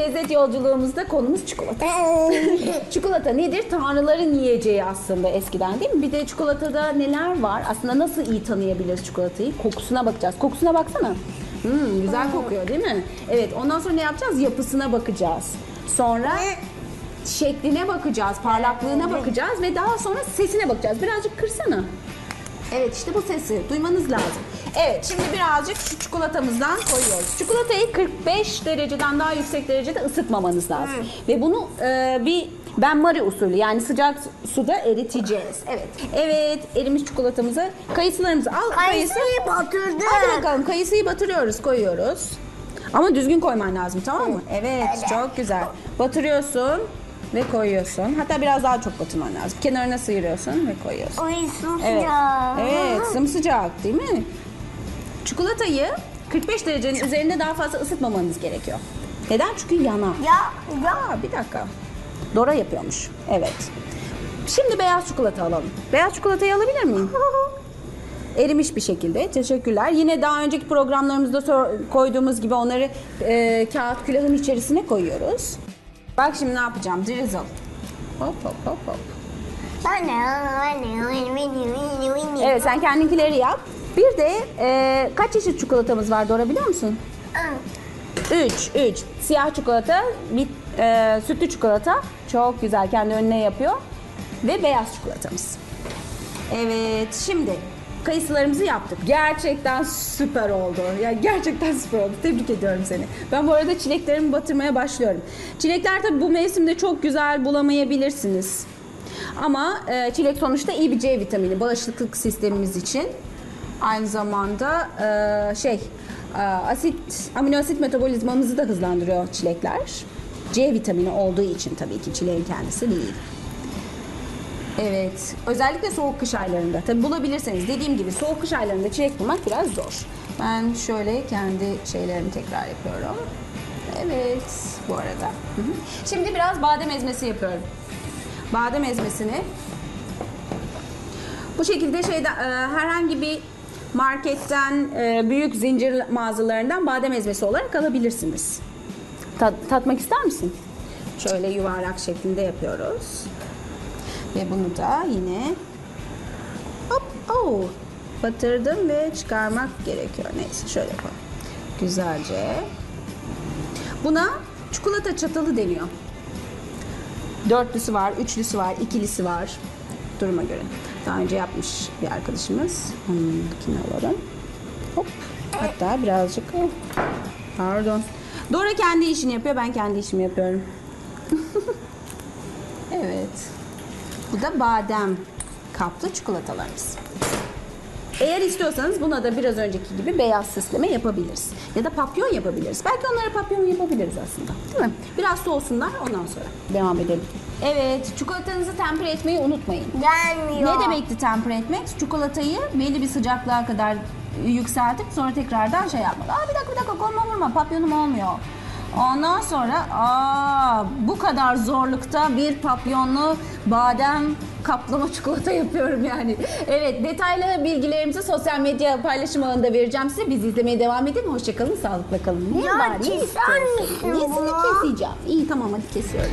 Lezzet yolculuğumuzda konumuz çikolata. çikolata nedir? Tanrıların yiyeceği aslında eskiden değil mi? Bir de çikolatada neler var? Aslında nasıl iyi tanıyabiliriz çikolatayı? Kokusuna bakacağız. Kokusuna baksana. Hmm, güzel kokuyor değil mi? Evet ondan sonra ne yapacağız? Yapısına bakacağız. Sonra şekline bakacağız, parlaklığına bakacağız ve daha sonra sesine bakacağız. Birazcık kırsana. Evet işte bu sesi duymanız lazım. Evet şimdi birazcık şu çikolatamızdan koyuyoruz. Çikolatayı 45 dereceden daha yüksek derecede ısıtmamanız lazım. Ve bunu e, bir benmari usulü yani sıcak suda eriteceğiz. Evet. Evet erimiş çikolatamızı kayısılarımızı al. Kayısı. Kayısıyı batırdı. Hadi bakalım kayısıyı batırıyoruz koyuyoruz. Ama düzgün koyman lazım tamam mı? Evet çok güzel. Batırıyorsun ve koyuyorsun. Hatta biraz daha çok batırman lazım. Kenarına sıyırıyorsun ve koyuyorsun. Oy su Evet. sıcak. Sımsıcak değil mi? Çikolatayı 45 derecenin üzerinde daha fazla ısıtmamanız gerekiyor. Neden? Çünkü yanar. Ya ya. Bir dakika. Dora yapıyormuş. Evet. Şimdi beyaz çikolata alalım. Beyaz çikolatayı alabilir miyim? Erimiş bir şekilde. Teşekkürler. Yine daha önceki programlarımızda koyduğumuz gibi onları e, kağıt külahın içerisine koyuyoruz. Bak şimdi ne yapacağım? Drizzle. Hop hop hop hop. Evet sen kendinkileri yap. Bir de e, kaç çeşit çikolatamız var Dora biliyor musun? 3, 3. Siyah çikolata, bir, e, sütlü çikolata. Çok güzel kendi önüne yapıyor. Ve beyaz çikolatamız. Evet şimdi kayısılarımızı yaptık. Gerçekten süper oldu. Ya gerçekten süper oldu. Tebrik ediyorum seni. Ben bu arada çileklerimi batırmaya başlıyorum. Çilekler tabii bu mevsimde çok güzel bulamayabilirsiniz. Ama e, çilek sonuçta iyi bir C vitamini bağışıklık sistemimiz için. Aynı zamanda e, şey e, asit amino asit metabolizmamızı da hızlandırıyor çilekler. C vitamini olduğu için tabii ki çileğin kendisi değil. Evet. Özellikle soğuk kış aylarında. Tabi bulabilirseniz dediğim gibi soğuk kış aylarında çilek bulmak biraz zor. Ben şöyle kendi şeylerimi tekrar yapıyorum. Evet. Bu arada. Şimdi biraz badem ezmesi yapıyorum. Badem ezmesini bu şekilde şeyde e, herhangi bir marketten e, büyük zincir mağazalarından badem ezmesi olarak alabilirsiniz. Tat- tatmak ister misin? Şöyle yuvarlak şeklinde yapıyoruz. Ve bunu da yine hop oh, batırdım ve çıkarmak gerekiyor. Neyse şöyle yapalım. Güzelce. Buna çikolata çatalı deniyor. Dörtlüsü var, üçlüsü var, ikilisi var. Duruma göre. Daha önce yapmış bir arkadaşımız. Onunkini alalım. Hop. Hatta birazcık pardon. Dora kendi işini yapıyor, ben kendi işimi yapıyorum. evet. Bu da badem kaplı çikolatalarımız. Eğer istiyorsanız buna da biraz önceki gibi beyaz süsleme yapabiliriz. Ya da papyon yapabiliriz. Belki onlara papyon yapabiliriz aslında. Değil mi? Biraz soğusunlar ondan sonra devam edelim. Evet, çikolatanızı tempere etmeyi unutmayın. Gelmiyor. Ne demekti tempere etmek? Çikolatayı belli bir sıcaklığa kadar yükseltip sonra tekrardan şey yapmak. Aa bir dakika bir dakika koluma vurma papyonum olmuyor. Ondan sonra aa bu kadar zorlukta bir papyonlu badem kaplama çikolata yapıyorum yani. Evet detaylı bilgilerimizi sosyal medya paylaşım ağında vereceğim size. Bizi izlemeye devam edin. Hoşçakalın, sağlıkla kalın. Ne Ya var? Ne istiyorsun? Nesini keseceğim? İyi tamam hadi kesiyorum.